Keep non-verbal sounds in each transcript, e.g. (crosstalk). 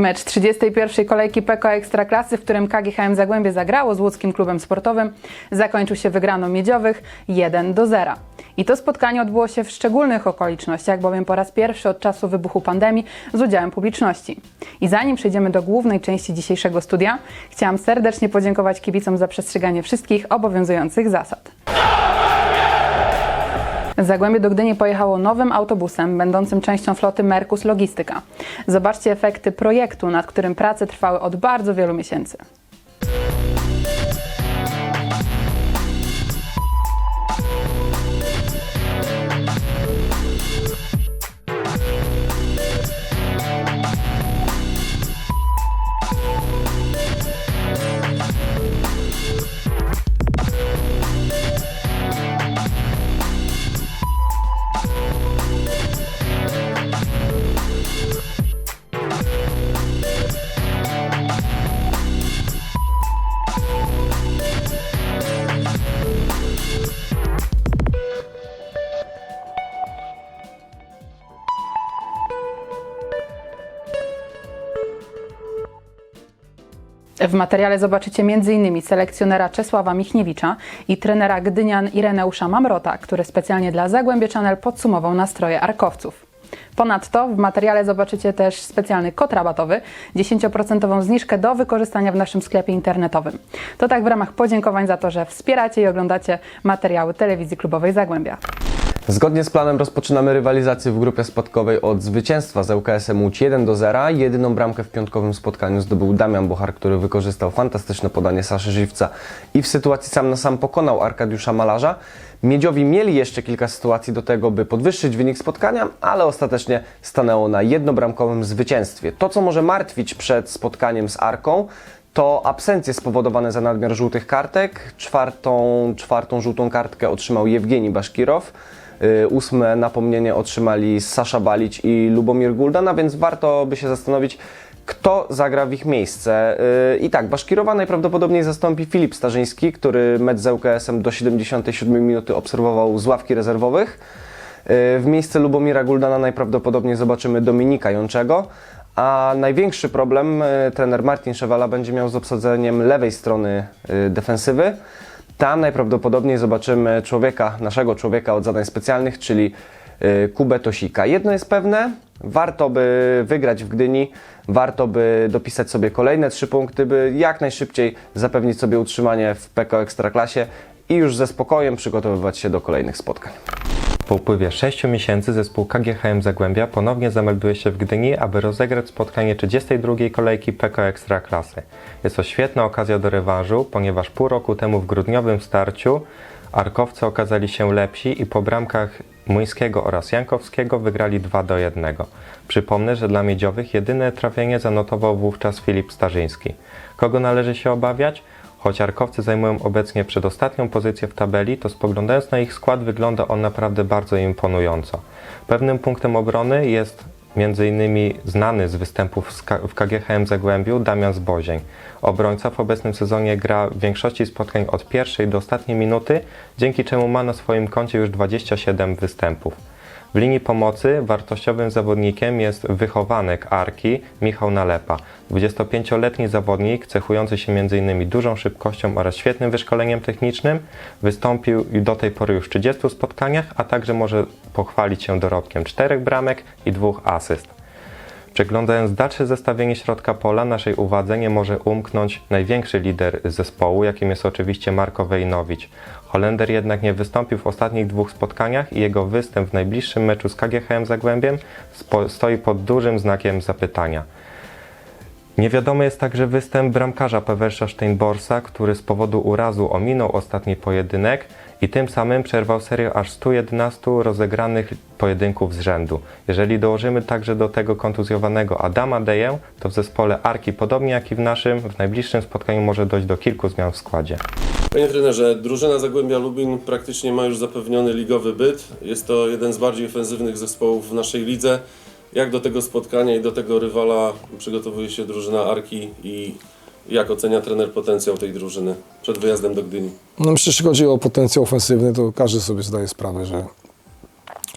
Mecz 31. kolejki PKO Ekstraklasy, w którym KGHM Zagłębie zagrało z łódzkim klubem sportowym, zakończył się wygraną miedziowych 1 do 0. I to spotkanie odbyło się w szczególnych okolicznościach, bowiem po raz pierwszy od czasu wybuchu pandemii z udziałem publiczności. I zanim przejdziemy do głównej części dzisiejszego studia, chciałam serdecznie podziękować kibicom za przestrzeganie wszystkich obowiązujących zasad. Zagłębie do Gdyni pojechało nowym autobusem, będącym częścią floty Merkus Logistyka. Zobaczcie efekty projektu, nad którym prace trwały od bardzo wielu miesięcy. W materiale zobaczycie m.in. selekcjonera Czesława Michniewicza i trenera Gdynian Ireneusza Mamrota, który specjalnie dla Zagłębie Channel podsumował nastroje arkowców. Ponadto w materiale zobaczycie też specjalny kod rabatowy, 10% zniżkę do wykorzystania w naszym sklepie internetowym. To tak w ramach podziękowań za to, że wspieracie i oglądacie materiały telewizji klubowej Zagłębia. Zgodnie z planem rozpoczynamy rywalizację w grupie spadkowej od zwycięstwa z ŁKS-em Łódź 1 do 0. Jedyną bramkę w piątkowym spotkaniu zdobył Damian Bochar, który wykorzystał fantastyczne podanie Saszy Żywca i w sytuacji sam na sam pokonał Arkadiusza Malarza. Miedziowi mieli jeszcze kilka sytuacji do tego, by podwyższyć wynik spotkania, ale ostatecznie stanęło na jednobramkowym zwycięstwie. To, co może martwić przed spotkaniem z Arką, to absencje spowodowane za nadmiar żółtych kartek. Czwartą, czwartą żółtą kartkę otrzymał Jewgeni Baszkirow. Y, Ósme napomnienie otrzymali Sasza Balić i Lubomir Guldan, a więc warto by się zastanowić, kto zagra w ich miejsce. Y, I tak, Baszkirowa najprawdopodobniej zastąpi Filip Starzyński, który mecz z ŁKS-em do 77 minuty obserwował z ławki rezerwowych. Y, W miejsce Lubomira Guldana najprawdopodobniej zobaczymy Dominika Jączego, a największy problem trener Martin Szewala będzie miał z obsadzeniem lewej strony defensywy. Tam najprawdopodobniej zobaczymy człowieka, naszego człowieka od zadań specjalnych, czyli y, Kubę Tosika. Jedno jest pewne, warto by wygrać w Gdyni, warto by dopisać sobie kolejne trzy punkty, by jak najszybciej zapewnić sobie utrzymanie w PKO Ekstraklasie i już ze spokojem przygotowywać się do kolejnych spotkań. Po upływie 6 miesięcy zespół KGHM Zagłębia ponownie zamelduje się w Gdyni, aby rozegrać spotkanie 32. kolejki PKO Ekstraklasy. Jest to świetna okazja do rewanżu, ponieważ pół roku temu w grudniowym starciu Arkowcy okazali się lepsi i po bramkach Młyńskiego oraz Jankowskiego wygrali 2 do 1. Przypomnę, że dla Miedziowych jedyne trafienie zanotował wówczas Filip Starzyński. Kogo należy się obawiać? Choć Arkowcy zajmują obecnie przedostatnią pozycję w tabeli, to spoglądając na ich skład wygląda on naprawdę bardzo imponująco. Pewnym punktem obrony jest m.in. znany z występów w KGHM Zagłębiu Damian Zbozień. Obrońca w obecnym sezonie gra w większości spotkań od pierwszej do ostatniej minuty, dzięki czemu ma na swoim koncie już 27 występów. W linii pomocy wartościowym zawodnikiem jest wychowanek Arki Michał Nalepa. 25-letni zawodnik cechujący się m.in. dużą szybkością oraz świetnym wyszkoleniem technicznym. Wystąpił do tej pory już w 30 spotkaniach, a także może pochwalić się dorobkiem czterech bramek i dwóch asyst. Przeglądając dalsze zestawienie środka pola, naszej uwadze nie może umknąć największy lider zespołu, jakim jest oczywiście Marko Wejnowicz. Holender jednak nie wystąpił w ostatnich dwóch spotkaniach i jego występ w najbliższym meczu z KGHM Zagłębiem stoi pod dużym znakiem zapytania. Niewiadomy jest także występ bramkarza Pewersza Steinborsa, który z powodu urazu ominął ostatni pojedynek i tym samym przerwał serię aż 111 rozegranych pojedynków z rzędu. Jeżeli dołożymy także do tego kontuzjowanego Adama Deję, to w zespole Arki, podobnie jak i w naszym, w najbliższym spotkaniu może dojść do kilku zmian w składzie. Panie trenerze, drużyna Zagłębia Lubin praktycznie ma już zapewniony ligowy byt. Jest to jeden z bardziej ofensywnych zespołów w naszej lidze. Jak do tego spotkania i do tego rywala przygotowuje się drużyna Arki i jak ocenia trener potencjał tej drużyny przed wyjazdem do Gdyni? No myślę, że jeśli chodzi o potencjał ofensywny, to każdy sobie zdaje sprawę, że,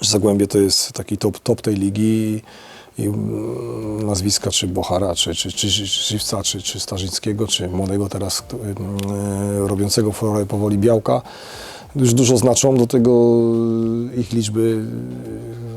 że Zagłębie to jest taki top, top tej ligi i mm, nazwiska czy Bohara, czy, czy, czy, Żywca, czy, czy Starzyckiego, czy młodego teraz kto- e, robiącego furorę powoli Białka, już dużo znaczą do tego e, ich liczby.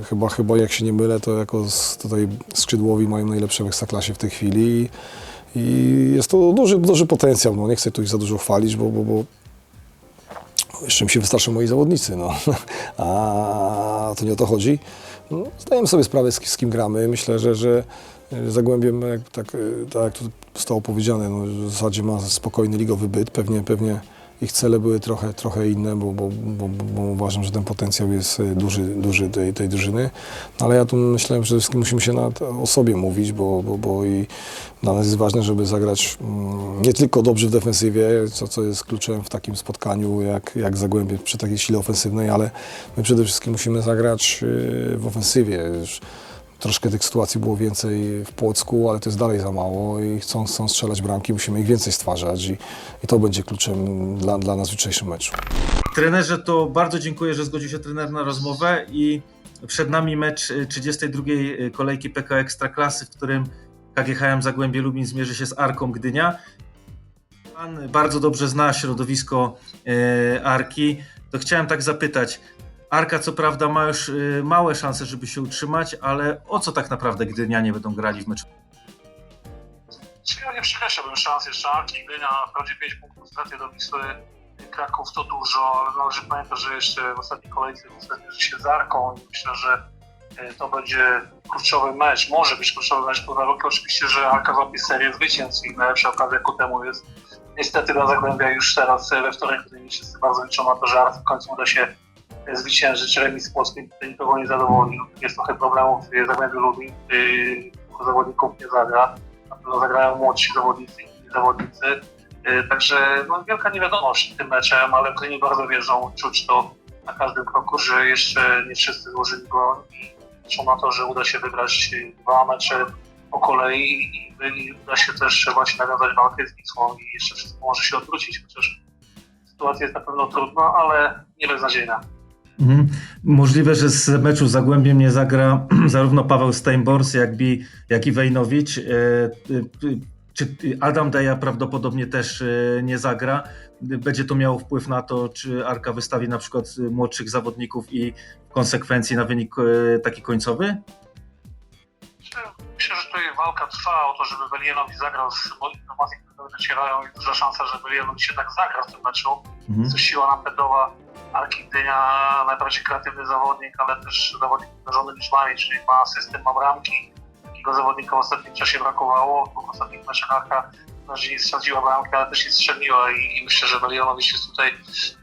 e, Chyba, chyba jak się nie mylę, to jako tutaj skrzydłowi mają najlepsze w Ekstraklasie w tej chwili i, jest to duży, duży potencjał. No, nie chcę tu ich za dużo chwalić, bo, bo, bo jeszcze mi się wystarczą moi zawodnicy, no. (laughs) a to nie o to chodzi. No, zdajemy sobie sprawę, z, z kim gramy. Myślę, że, że Zagłębiem, jak, tak, tak jak tu zostało powiedziane, no, w zasadzie ma spokojny ligowy byt. Pewnie, pewnie ich cele były trochę, trochę inne, bo, bo, bo, bo uważam, że ten potencjał jest e, duży, duży tej, tej drużyny. No, ale ja tu myślę, że przede wszystkim musimy się na, o sobie mówić, bo, bo, bo i dla nas jest ważne, żeby zagrać mm, nie tylko dobrze w defensywie, co, co jest kluczem w takim spotkaniu jak, jak Zagłębie przy takiej sile ofensywnej, ale my przede wszystkim musimy zagrać e, w ofensywie. Troszkę tych sytuacji było więcej w Płocku, ale to jest dalej za mało i chcą, chcą strzelać bramki, musimy ich więcej stwarzać i, i to będzie kluczem dla, dla nas w jutrzejszym meczu. Trenerze, to bardzo dziękuję, że zgodził się trener na rozmowę i przed nami mecz y, 32. kolejki PK Ekstraklasy, w którym KGHM Zagłębie Lubin zmierzy się z Arką Gdynia. Pan bardzo dobrze zna środowisko e, Arki, to chciałem tak zapytać. Arka co prawda ma już y, małe szanse, żeby się utrzymać, ale o co tak naprawdę Gdynianie będą grali w meczu? Ja nie przekreślałbym szans jeszcze Arki, Gdynia, wprawdzie 5 punktów straty do Wisły, Kraków to dużo, ale należy pamiętać, że jeszcze w ostatniej kolejce zmierzy się z Arką i myślę, że e, to będzie kluczowy mecz, może być kluczowy mecz pod warunkiem oczywiście, że Arka złapie serię zwycięstw i najlepsza okazja ku temu jest niestety dla Zagłębia już teraz e, we wtorek, gdy wszyscy bardzo liczą na to, że Arce w końcu uda się zwyciężyć remis z Polskim, to nikogo nie zadowolił. Jest trochę problemów w Zagłębiu Lubin, yy, zawodników nie zagra na zagrają młodsi zawodnicy i zawodnicy. Yy, Także no, wielka niewiadomość tym meczem, ale Gdyni bardzo wierzą, czuć to na każdym kroku, że jeszcze nie wszyscy złożyli go i liczą na to, że uda się wygrać dwa mecze po kolei i, i uda się też właśnie nawiązać walkę z Wisłą i jeszcze wszystko może się odwrócić, chociaż sytuacja jest na pewno trudna, ale nie beznadziejna. Mhm. Możliwe, że z meczu z Zagłębiem nie zagra (clears throat) zarówno Paweł Steinbors, jak i, jak i Wejnowicz. E, e, Czy Adam Deja prawdopodobnie też e, nie zagra? Będzie to miało wpływ na to, czy Arka wystawi na przykład młodszych zawodników i w konsekwencji na wynik taki końcowy? Walka trwa o to, żeby Belienowi zagrał z które docierają i duża szansa, że Belienowi jednak zagra w tym meczu. Mhm. To siła napędowa Arki Gdynia, najbardziej kreatywny zawodnik, ale też zawodnik obdarzony liczbami, czyli ma system, ma bramki. Takiego zawodnika w ostatnim czasie brakowało. W ostatnich meczach Arka nie strzeliła bramkę, ale też nie strzeliła i, i myślę, że Belionowicz jest tutaj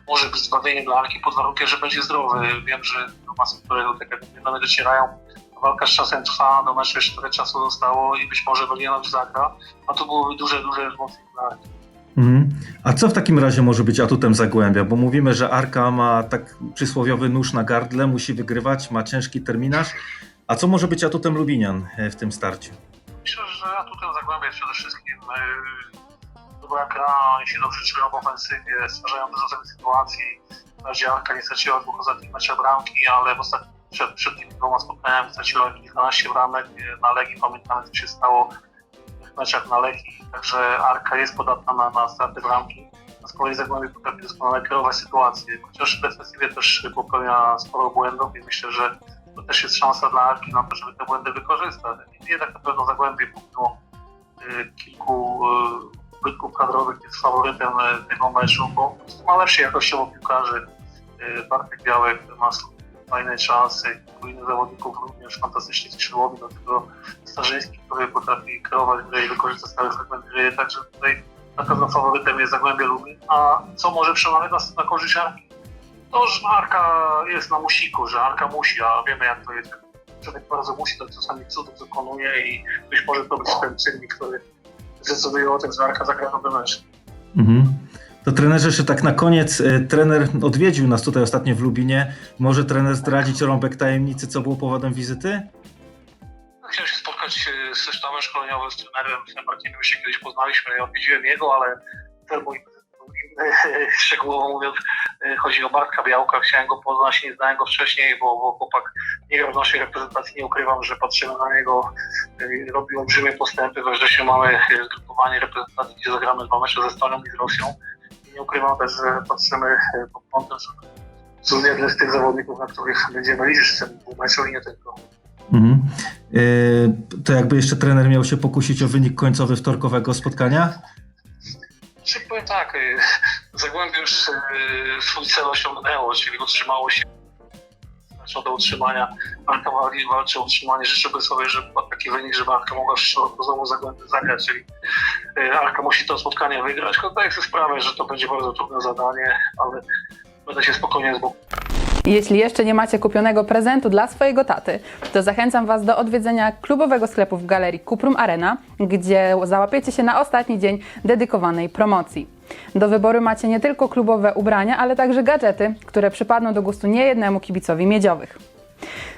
może być zbawieniem dla Arki pod warunkiem, że będzie zdrowy. Wiem, że informacje, które do tego nie docierają, walka z czasem trwa, do meczu jeszcze trochę czasu zostało i być może Belionowicz zagra, a to byłoby duże, duże emocje dla. Mhm. A co w takim razie może być atutem Zagłębia? Bo mówimy, że Arka ma tak przysłowiowy nóż na gardle, musi wygrywać, ma ciężki terminarz. A co może być atutem Lubinian e, w tym starciu? Myślę, że atutem Zagłębia jest przede wszystkim dobra gra, oni się dobrze czują w ofensywie, stwarzają dużo sytuacji. Wprawdzie Arka nie straciła dwóch ostatnich meczach bramki, ale w ostatnim, przed, przed tymi dwoma spotkaniami straciła kilkanaście bramek. Yy, Na Legii pamiętamy, co się stało w meczach na Legii, także Arka jest podatna na, na straty bramki. A z kolei Zagłębie potrafi doskonale kierować sytuację, chociaż w defensywie też popełnia sporo błędów i myślę, że to też jest szansa dla Arki na to, żeby te błędy wykorzystać. Jednak na pewno Zagłębie pomimo y, kilku y, zbytków kadrowych jest faworytem tego meczu, bo ma lepsze jakościowo piłkarzy. Bartek Białek ma fajne szanse, kilku zawodników również fantastycznie skrzydłowi, do tego Starzyński, który potrafi kreować grę i wykorzystać stały fragment gry, także tutaj na pewno faworytem jest Zagłębie Lubin. A co może przemawiać na, na korzyść Arki? To, że Arka jest na musiku, że Arka musi, a wiemy jak to jest. Człowiek bardzo musi, to czasami cudów dokonuje i być może to być ten czynnik, który zdecyduje o tym, że Arka zagra nowy mecz. Mhm. To trenerze, jeszcze tak na koniec, e, trener odwiedził nas tutaj ostatnio w Lubinie. Może trener zdradzić rąbek tajemnicy, co było powodem wizyty? Chciałem się spotkać e, ze sztabem szkoleniowym, z trenerem Martinem, się kiedyś poznaliśmy, ja odwiedziłem jego, ale cel mój inny, szczegółowo mówiąc, Y, Chodzi o Bartka Białka, chciałem go poznać, nie znałem go wcześniej, bo, bo chłopak nie grał w naszej reprezentacji, nie ukrywam, że patrzymy na niego, robił olbrzymie postępy, we wrześniu mamy zgrupowanie reprezentacji, gdzie zagramy dwa mecze ze Stonią i z Rosją. Nie ukrywam też, że patrzymy y, pod kątem, jeden z tych zawodników, na których będziemy liczyć w tym meczu i nie tylko. Mhm. Y, To jakby jeszcze trener miał się pokusić o wynik końcowy wtorkowego spotkania? Czy powiem tak, y, Zagłębie już swój cel osiągnęło, czyli utrzymało się do utrzymania. Arka wali- walczy o utrzymanie. Sobie, żeby taki wynik, żeby Arka mogła w znowu zagrać, czyli y, Arka musi to spotkanie wygrać. Zdaję sobie sprawę, że to będzie bardzo trudne zadanie, ale będę się spokojnie z boku Jeśli jeszcze nie macie kupionego prezentu dla swojego taty, to zachęcam Was do odwiedzenia klubowego sklepu w galerii Kuprum Arena, gdzie załapiecie się na ostatni dzień dedykowanej promocji. Do wyboru macie nie tylko klubowe ubrania, ale także gadżety, które przypadną do gustu niejednemu kibicowi miedziowych.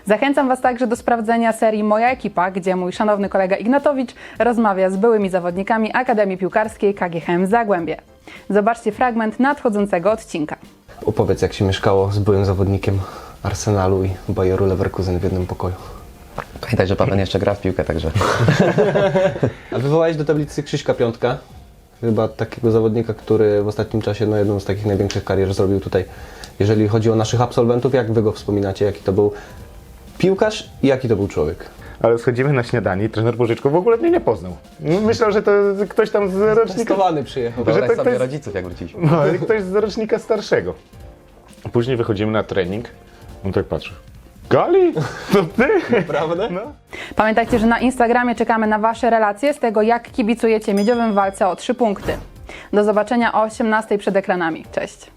Zachęcam Was także do sprawdzenia serii Moja Ekipa, gdzie mój szanowny kolega Ignatowicz rozmawia z byłymi zawodnikami Akademii Piłkarskiej KGHM Zagłębie. Zobaczcie fragment nadchodzącego odcinka. Opowiedz, jak się mieszkało z byłym zawodnikiem Arsenalu i Bayeru Leverkusen w jednym pokoju. Pamiętaj, że Paweł jeszcze gra w piłkę, także (laughs) A wywołałeś do tablicy Krzyśka Piątka, chyba takiego zawodnika, który w ostatnim czasie no, jedną z takich największych karier zrobił tutaj. Jeżeli chodzi o naszych absolwentów, jak wy go wspominacie, jaki to był piłkarz i jaki to był człowiek? Ale schodzimy na śniadanie i trener Bożyczko w ogóle mnie nie poznał. Myślał, że to ktoś tam z rocznika... Testowany przyjechał. Że to sobie ktoś- rodziców, jak wróciliśmy. No, ale ktoś z rocznika starszego. Później wychodzimy na trening. On tak patrzy. Gali? To ty? Prawda? No. Pamiętajcie, że na Instagramie czekamy na Wasze relacje z tego, jak kibicujecie miedziowym walce o 3 punkty. Do zobaczenia o 18 przed ekranami. Cześć!